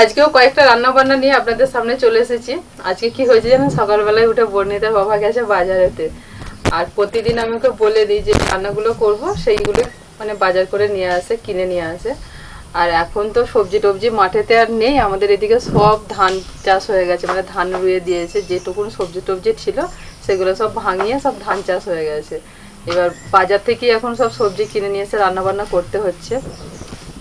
আজকেও কয়েকটা রান্না বান্না নিয়ে আপনাদের সামনে চলে এসেছি। আজকে কি হয়েছে জানেন? সকালবেলায় উঠে বর্ণিতার বাবা গেছে বাজারেতে। আর প্রতিদিন আমি ওকে বলে দিই যে রান্নাগুলো করব, সেইগুলো মানে বাজার করে নিয়ে আসে, কিনে নিয়ে আসে। আর এখন তো সবজি টবজি মাঠেতে আর নেই, আমাদের এদিকে সব ধান চাষ হয়ে গেছে। মানে ধান রুয়ে দিয়েছে, যেটুকুন সবজি টবজি ছিল, সেগুলো সব ভাঙিয়ে সব ধান চাষ হয়ে গেছে। এবার বাজার থেকেই এখন সব সবজি কিনে নিয়ে এসে রান্নাবান্না করতে হচ্ছে।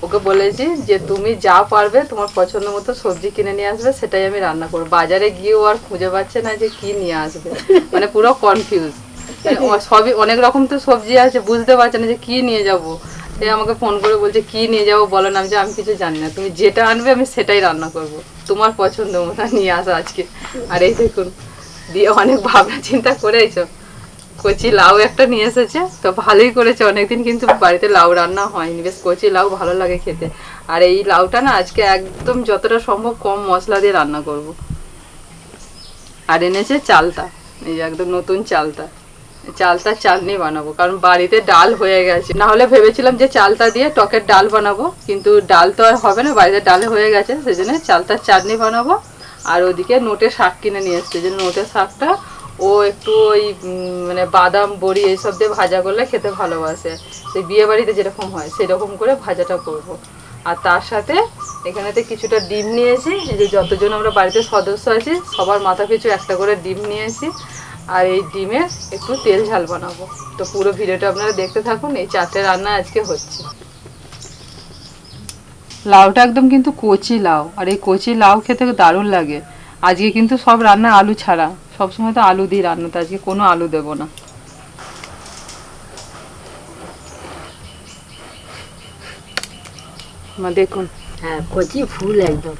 ওকে বলেছি যে তুমি যা পারবে, তোমার পছন্দ মতো সবজি কিনে নিয়ে আসবে, সেটাই আমি রান্না করব। বাজারে গিয়েও আর খুঁজে পাচ্ছে না যে কি নিয়ে আসবে। মানে পুরো কনফিউজ সবই, অনেক রকম তো সবজি আছে, বুঝতে পারছে না যে কি নিয়ে যাব। সে আমাকে ফোন করে বলছে, কি নিয়ে যাব বলো না। যে আমি কিছু জানি না। তুমি যেটা আনবে, আমি সেটাই রান্না করব। তোমার পছন্দ মতো নিয়ে আসো আজকে। আর এই দেখুন, দিয়ে অনেক ভাবনা চিন্তা করেছ কচি লাউ একটা নিয়ে এসেছে। তো ভালোই করেছে, অনেকদিন কিন্তু বাড়িতে লাউ রান্না হয়নি। বেশ কচি লাউ ভালো লাগে খেতে। আর এই লাউটা না আজকে একদম যতটা সম্ভব কম মশলা দিয়ে রান্না করব। আর এনেছে চালতা। এই একদম নতুন চালতা। চালতা চাটনি বানাবো, কারণ বাড়িতে ডাল হয়ে গেছে। না হলে ভেবেছিলাম যে চালতা দিয়ে টকের ডাল বানাবো, কিন্তু ডাল তো আর হবে না, বাড়িতে ডাল হয়ে গেছে সেই জন্য চালতার চাটনি বানাবো। আর ওদিকে নোটে শাক কিনে নিয়ে এসছে। যে নোটের শাকটা ও একটু ওই মানে বাদাম, বড়ি এইসব দিয়ে ভাজা করলে খেতে ভালোবাসে। সেই বিয়ে বাড়িতে যেরকম হয়, সেরকম করে ভাজাটা করব। আর তার সাথে এখানেতে কিছুটা ডিম নিয়েছি যে যতজন আমরা বাড়িতে সদস্য আছি, সবার মাথা পিছু একটা করে ডিম নিয়েছি। আর এই ডিমের একটু তেল ঝাল বানাবো। তো পুরো ভিডিওটা আপনারা দেখতে থাকুন, এই চারটে রান্না আজকে হচ্ছে। লাউটা একদম কিন্তু কচি লাউ, আর এই কচি লাউ খেতে দারুণ লাগে। আজকে কিন্তু সব রান্না আলু ছাড়া। সবসময় তো আলু দিয়ে রান্নাতে আজকে কোনো আলু দেব না। মা দেখুন। হ্যাঁ কচি ফুল একদম।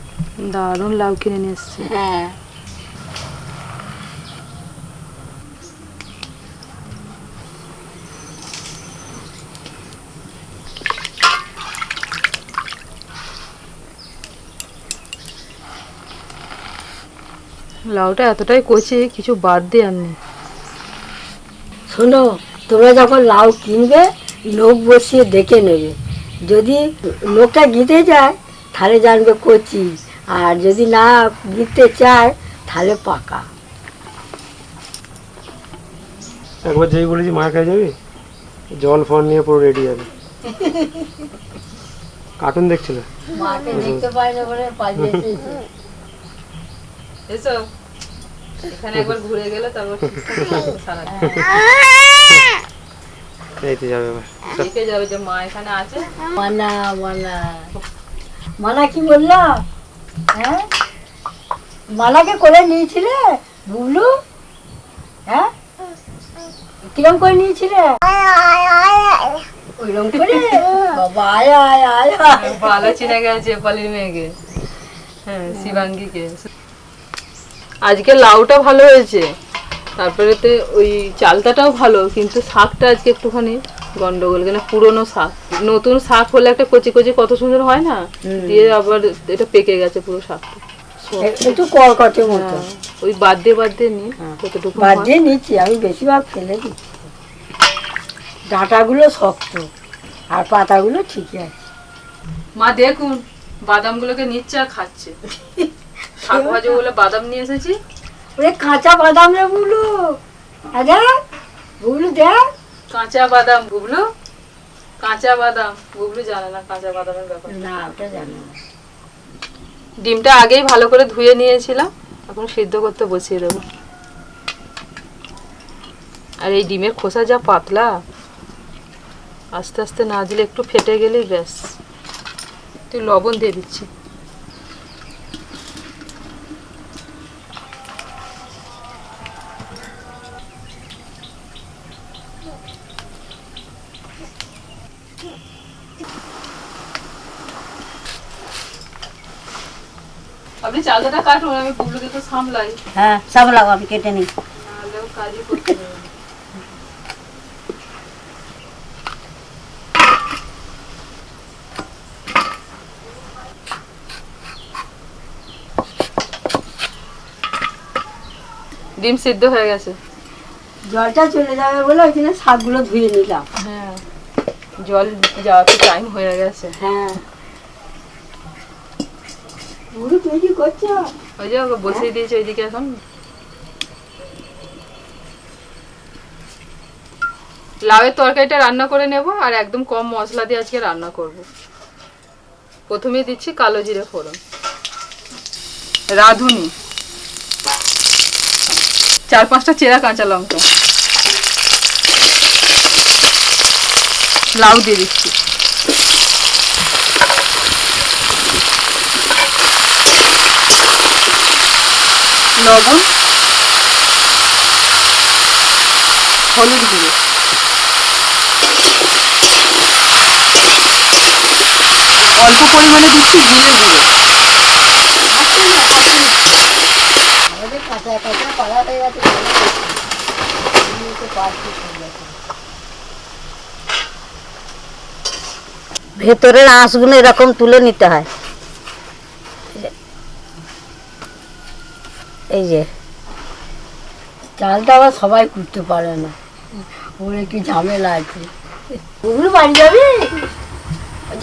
দারুণ লাউ কিনে নিয়ে এসছে। হ্যাঁ। লাউটা এতটাই কচি কিছু বাদ দিয়ে আর নেই। শোনো তোমরা যখন লাউ কিনবে লোক বসিয়ে দেখে নেবে। যদি লোকটা গিতে যায় তাহলে জানবে কচি। আর যদি না গিতে চায় তাহলে পাকা। একবার যেই বলেছি মায়ের কাছে যাবি? জল ফল নিয়ে পুরো রেডি যাবে। কার্টুন দেখছিল? মাকে দেখতে না বলে পালিয়ে এসো। এখানে একবার ঘুরে গেলে তারপর সারা যাবে দেখে যাবে যে মা এখানে আছে। মানা মানা। মানা কি বলল? হ্যাঁ? মালাকে করে নিয়েছিলে? হ্যাঁ? কিরম করে নিয়েছিলে? ওইরকম করে? বাবা আয় আয় আয় আয়। ভালো চিনে গেছে পালির মেয়েকে। হ্যাঁ শিবাঙ্গীকে। আজকে লাউটা ভালো হয়েছে। তারপরে তো ওই চালতাটাও ভালো কিন্তু শাকটা আজকে একটুখানি গন্ডগোল কেন পুরনো শাক। নতুন শাক হলে একটা কচি কচি কত সুন্দর হয় না? দিয়ে আবার এটা পেকে গেছে পুরো শাকটা। একটু কড়কটের মতো। হ্যাঁ, ওই বাদ দিয়ে বাদ দিয়ে নিয়ে কতটুকু বাদ দিয়ে নিচ্ছি আমি বেশিরভাগ ফেলে দিচ্ছি ডাঁটাগুলো শক্ত আর পাতাগুলো ঠিকই আছে। মা দেখুন বাদামগুলোকে নিচ্ছে আর খাচ্ছে। শাক ভাজা বলে বাদাম নিয়ে এসেছি। ওরে কাঁচা বাদাম রে বুবলু। আরে বুবলু দেখ কাঁচা বাদাম বুবলু। কাঁচা বাদাম। বুবলু জানে না কাঁচা বাদামের ব্যাপার। না ওটা জানি না। ডিমটা আগেই ভালো করে ধুয়ে নিয়েছিলাম এখন সিদ্ধ করতে বসিয়ে দেবো। আর এই ডিমের খোসা যা পাতলা আস্তে আস্তে না দিলে একটু ফেটে গেলেই ব্যাস। তুই লবণ দিয়ে দিচ্ছি। চালটা কাটুন আমি বুবলুকে তো সামলাই। হ্যাঁ সামলাও আমি কেটে নিই। কাজই করতে ডিম সিদ্ধ হয়ে গেছে। জলটা চলে যাবে বলে ওই জন্য শাকগুলো ধুয়ে নিলাম। হ্যাঁ জল যাওয়াতে টাইম হয়ে গেছে। হ্যাঁ। পুরো তৈরি করছ? ওই যে ওকে বসিয়ে দিয়েছে ওইদিকে এখন। লাউয়ের তরকারিটা রান্না করে নেব আর একদম কম মশলা দিয়ে আজকে রান্না করব। প্রথমে দিচ্ছি কালো জিরে ফোড়ন। রাঁধুনি। চার পাঁচটা চেরা কাঁচা লঙ্কা। লাউ দিয়ে দিচ্ছি। লবণ হলুদ গুঁড়ো। অল্প পরিমাণে দিচ্ছি জিরে গুঁড়ো। আমাদের কাঁচা কাঁচা পাড়া হয়ে গেছে। ভেতরের আঁশগুলো এরকম তুলে নিতে হয়। এই যে চালটা আবার সবাই করতে পারে না। ওর একটু ঝামেলা আছে। ওগুলো বাড়ি যাবি?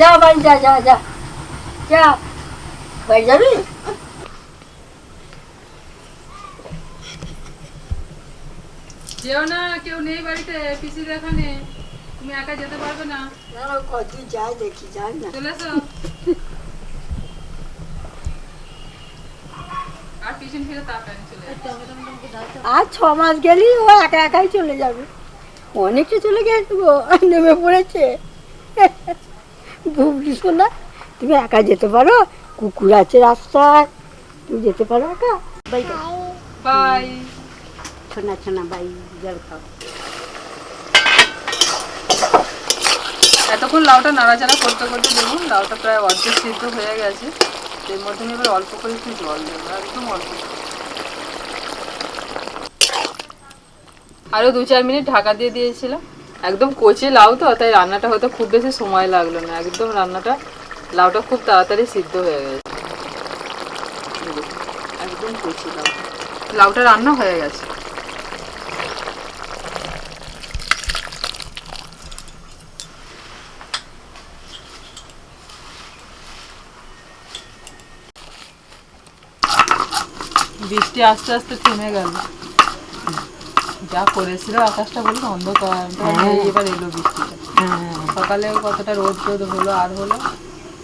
যা বাড়ি যা যা যা। যা বাড়ি যাবি? যেও না কেউ নেই বাড়িতে পিসির এখানে। তুমি একা যেতে পারবে না। না কদিন যাই দেখি যাই না। চলে আর ছ মাস গেলি ও একা একাই চলে যাবে। অনেকে চলে গেছে গো নেমে পড়েছে। বুবলি শোনা তুমি একা যেতে পারো কুকুর আছে রাস্তায়। তুমি যেতে পারো একা। বাই। বাই। শোনা শোনা বাই জল খাও। এতক্ষণ লাউটা নাড়াচাড়া করতে করতে দেখুন লাউটা প্রায় অর্ধেক সিদ্ধ হয়ে গেছে। এর মধ্যে এবার অল্প করে একটু জল দেবো, একদম অল্প আরও দু চার মিনিট ঢাকা দিয়ে দিয়েছিলাম। একদম কচি লাউ তো, তাই রান্নাটা হয়তো খুব বেশি সময় লাগল না। একদম রান্নাটা, লাউটা খুব তাড়াতাড়ি সিদ্ধ হয়ে গেছে। একদম কচি লাউ। লাউটা রান্না হয়ে গেছে। বৃষ্টি আস্তে আস্তে থেমে গেল। যা করেছিল আকাশটা বলল অন্ধকার। হ্যাঁ। এবার এলো বৃষ্টিটা। সকালে কতটা রোদ রোদ হলো আর হলো?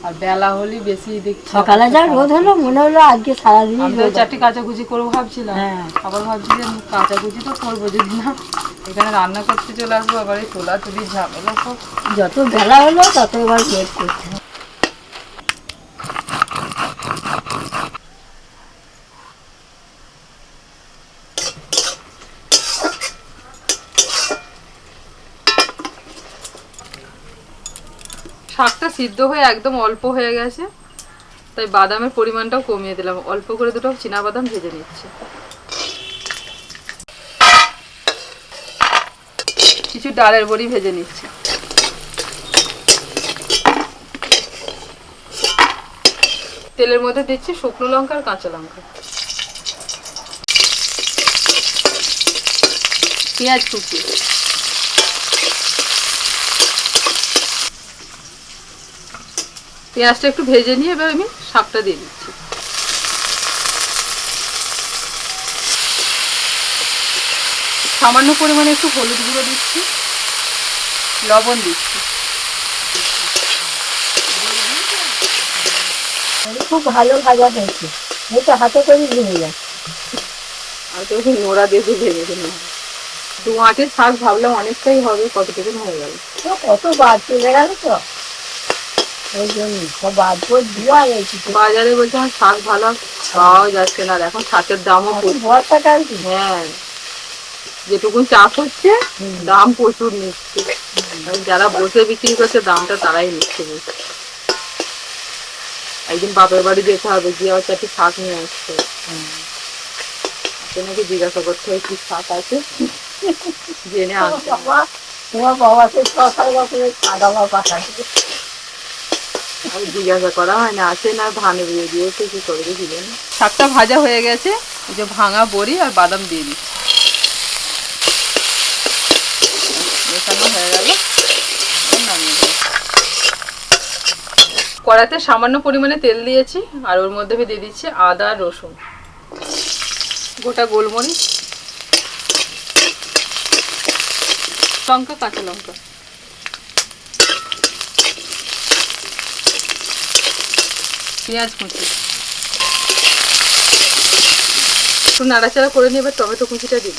আর বেলা হলেই বেশি দেখছি সকালে যা রোদ হলো মনে হলো আজকে সারাদিন আমি তো চারটি কাঁচাকুচি করব ভাবছিলাম। হ্যাঁ। আবার ভাবছি যে কাঁচাকুচি তো করব যদি না। এখানে রান্না করতে চলে আসব আবার এই তোলা তুলি ঝামেলা সব যত বেলা হলো তত এবার লেট করতে শাকটা সিদ্ধ হয়ে একদম অল্প হয়ে গেছে, তাই বাদামের পরিমাণটাও কমিয়ে দিলাম। অল্প করে দুটো বাদাম ভেজে নিচ্ছি। কিছু ডালের বড়ি ভেজে নিচ্ছি। তেলের মধ্যে দিচ্ছি শুকনো লঙ্কা আর কাঁচা লঙ্কা। পেঁয়াজ কুচি। পেঁয়াজটা একটু ভেজে নিয়ে এবার আমি শাকটা দিয়ে দিচ্ছি। সামান্য পরিমাণে একটু হলুদ গুঁড়ো দিচ্ছি লবণ দিচ্ছি। খুব ভালো ভাজা হয়েছে। তো হাতে করে ভেঙে যায় আর তো নোড়া দিয়ে ভেজে দিলাম। দু আঁটের শাক ভাবলাম অনেকটাই হবে কতটুকু হয়ে গেল? কত বাদ চলে গেল তো ওই জন্য সব বাদ করে দেওয়া গেছে তো বাজারে বলছে আমার শাক ভালো যাচ্ছে না। এখন শাকের দামও হ্যাঁ যেটুকুন চাষ হচ্ছে দাম প্রচুর নিচ্ছে। যারা বসে বিক্রি করছে দামটা তারাই নিচ্ছে। একদিন বাপের বাড়ি যেতে হবে গিয়ে আবার চারটি শাক নিয়ে হবে। নাকি জিজ্ঞাসা করতে হয় কি শাক আছে? জেনে আনতে হবে। বাবা তোমার বাবাকে ছ সাত বছরের সাদা বা পাঠাচ্ছে জিজ্ঞাসা করা হয়, না আছে না, ধানে দিয়ে দিয়েছে কি করবে কি শাকটা ভাজা হয়ে গেছে যে ভাঙা বড়ি আর বাদাম দিয়ে দিচ্ছি। হয়ে। কড়াতে সামান্য পরিমাণে তেল দিয়েছি, আর ওর মধ্যে দিয়ে দিচ্ছি আদা রসুন। গোটা গোলমরিচ, লঙ্কা, কাঁচা লঙ্কা। পেঁয়াজ কুচি। একটু নাড়াচাড়া করে নিয়ে এবার টমেটো কুচিটা দিই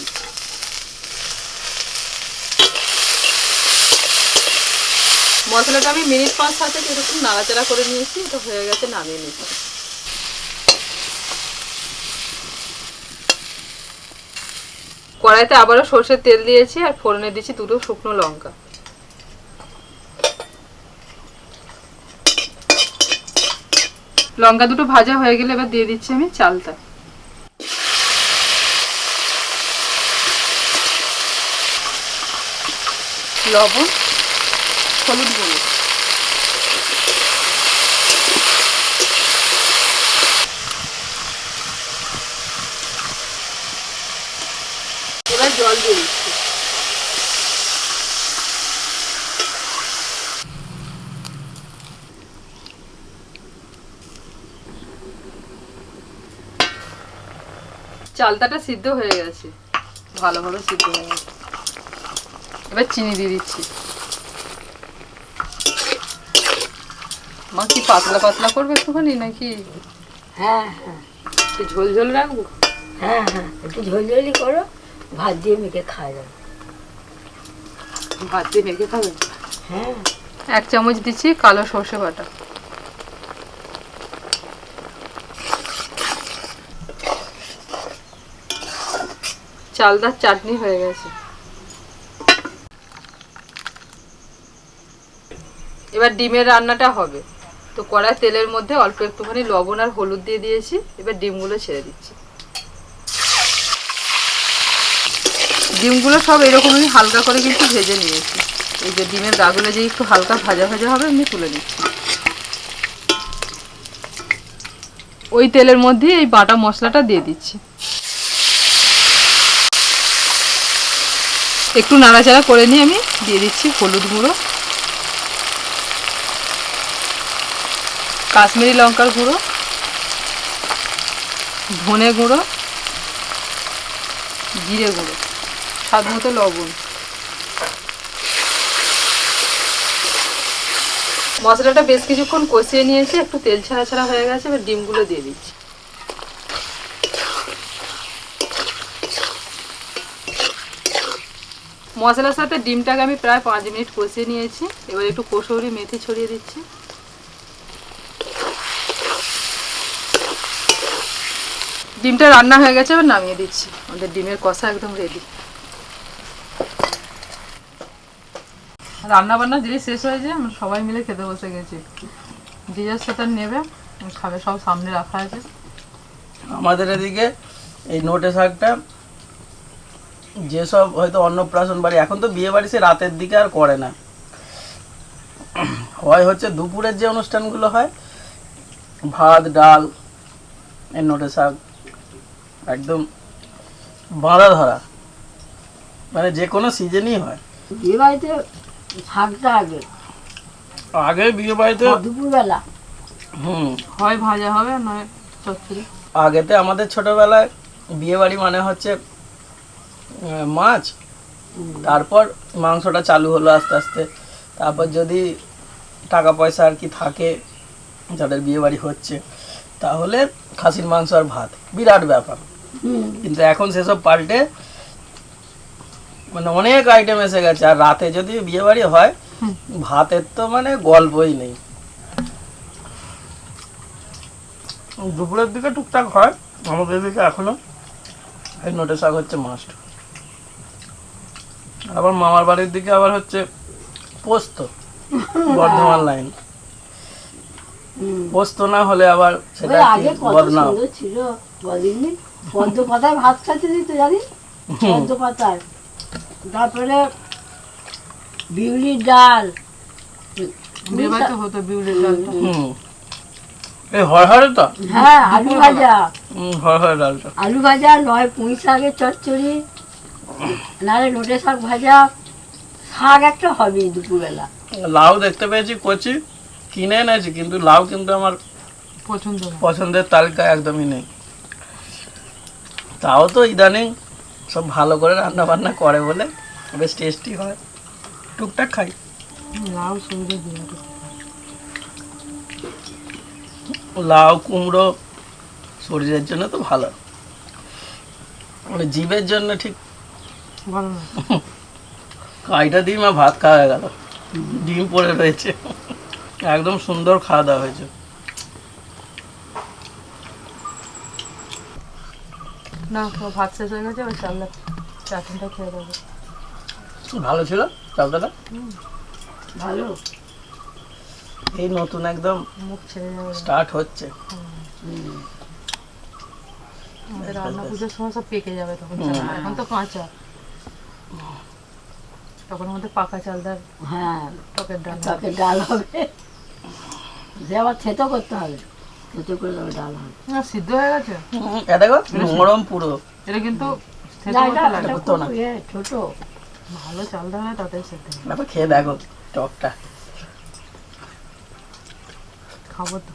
মশলাটা আমি মিনিট পাঁচ সাথে এরকম নাড়াচাড়া করে নিয়েছি, এটা হয়ে গেছে নামিয়ে নিচ্ছি কড়াইতে আবারও সর্ষের তেল দিয়েছি আর ফোড়নে দিয়েছি দুটো শুকনো লঙ্কা। লঙ্কা দুটো ভাজা হয়ে গেলে এবার দিয়ে দিচ্ছি আমি চালটা। লবণ হলুদ গুঁড়ো এবার জল দিয়ে দিচ্ছি চালতাটা সিদ্ধ হয়ে গেছে। ভালোভাবে সিদ্ধ হয়ে গেছে। এবার চিনি দিয়ে দিচ্ছি। মা কি পাতলা পাতলা করবে একটুখানি নাকি? হ্যাঁ হ্যাঁ। একটু ঝোল ঝোল রাখব? হ্যাঁ হ্যাঁ। একটু ঝোলঝোলি করো ভাত দিয়ে মেখে খাওয়া যাবে। ভাত দিয়ে মেখে খাবে? হ্যাঁ। এক চামচ দিচ্ছি কালো সর্ষে বাটা। চালদার চাটনি হয়ে গেছে। এবার ডিমের রান্নাটা হবে। তো কড়াই তেলের মধ্যে অল্প একটুখানি লবণ আর হলুদ দিয়ে দিয়েছি। এবার ডিমগুলো ছেড়ে দিচ্ছি। ডিমগুলো সব এরকমই হালকা করে কিন্তু ভেজে নিয়েছি। এই যে ডিমের গাগুলো যে একটু হালকা ভাজা ভাজা হবে, আমি তুলে নিচ্ছি। ওই তেলের মধ্যে এই বাটা মশলাটা দিয়ে দিচ্ছি। একটু নাড়াচাড়া করে নিয়ে আমি দিয়ে দিচ্ছি হলুদ গুঁড়ো, কাশ্মীরি লঙ্কার গুঁড়ো, ধনে গুঁড়ো, জিরে গুঁড়ো, স্বাদ মতো লবণ। মশলাটা বেশ কিছুক্ষণ কষিয়ে নিয়েছি, একটু তেল ছাড়া ছাড়া হয়ে গেছে, এবার ডিমগুলো দিয়ে দিচ্ছি। মশলার সাথে ডিমটাকে আমি প্রায় পাঁচ মিনিট কষিয়ে নিয়েছি। এবার একটু কসৌরি মেথি ছড়িয়ে দিচ্ছি। ডিমটা রান্না হয়ে গেছে, এবার নামিয়ে দিচ্ছি। আমাদের ডিমের কষা একদম রেডি রান্না বান্না যেই শেষ হয়ে যায়, আমরা সবাই মিলে খেতে বসে গেছি। যে যার সাথে নেবে খাবে সব সামনে রাখা আছে। আমাদের এদিকে এই নোটে শাকটা যেসব হয়তো অন্নপ্রাশন বাড়ি এখন তো বিয়ে বাড়ি সে রাতের দিকে আর করে না। হয় হচ্ছে দুপুরের যে অনুষ্ঠানগুলো হয় ভাত ডাল এই নোটে শাক একদম বাঁধা ধরা মানে যে কোনো সিজনই হয়। বিয়ে বাড়িতে শাকটা আগে। আগে বিয়ে বাড়িতে দুপুরবেলা। হুম। হয় ভাজা হবে নয় চচ্চড়ি আগেতে আমাদের ছোটবেলায় বিয়ে বাড়ি মানে হচ্ছে মাছ। তারপর মাংসটা চালু হলো আস্তে আস্তে। তারপর যদি টাকা পয়সা আর কি থাকে যাদের বিয়ে বাড়ি হচ্ছে তাহলে খাসির মাংস আর ভাত। বিরাট ব্যাপার। কিন্তু এখন সেসব পাল্টে মানে অনেক আইটেম এসে গেছে। আর রাতে যদি বিয়ে বাড়ি হয় ভাতের তো মানে গল্পই নেই। দুপুরের দিকে টুকটাক হয়। আমাদের দিকে এখনও। এই নোটে শাক হচ্ছে মাস্ট আবার মামার বাড়ির দিকে আবার হচ্ছে পোস্ত বর্ধমান লাইন। পোস্ত না হলে আবার সেটা আগে কত সুন্দর ছিল বলিনি? পদ্ম পাতায় ভাত খাতে দিত জানি পদ্ম পাতায়। তারপরে বিউলির ডাল। হতো বিউলির ডালটা হুম। এই হরহরে তো? হ্যাঁ আলু ভাজা। হরহরে ডালটা। আলু ভাজা নয় পুঁই শাকের চচ্চড়ি। নাহলে লোটে শাক ভাজা শাক একটা হবেই দুপুরবেলা। লাউ দেখতে পেয়েছি কচি কিনে এনেছি কিন্তু লাউ কিন্তু আমার পছন্দ পছন্দের তালিকায় একদমই নেই। তাও তো ইদানিং সব ভালো করে রান্না বান্না করে বলে বেশ টেস্টি হয়। টুকটাক খাই। লাউ লাউ কুমড়ো শরীরের জন্য তো ভালো। মানে জীবের জন্য ঠিক কাইটা দিয়ে মা ভাত খাওয়া হয়ে গেল। ডিম পড়ে রয়েছে। একদম সুন্দর খাওয়া দাওয়া হয়েছে। না ভাত শেষ হয়ে গেছে ওই চালটা চাটনিটা খেয়ে দেবো ভালো ছিল চালতাটা ভালো। এই নতুন একদম মুখ ছেড়ে যাবে। স্টার্ট হচ্ছে। রান্না পুজোর সময় সব পেকে যাবে তখন। এখন তো কাঁচা। তখন আমাদের পাকা চালদার হ্যাঁ টকের ডাল। তাকে ডাল হবে। সে আবার থেতো করতে হবে থেতো করে তবে ডাল হবে। না সিদ্ধ হয়ে গেছে। দেখো নরম পুরো। এটা কিন্তু ইয়ে, ছোট। ভালো চালটা হয় তাতে সেদ্ধ খেয়ে দেখো টকটা। খাব তো।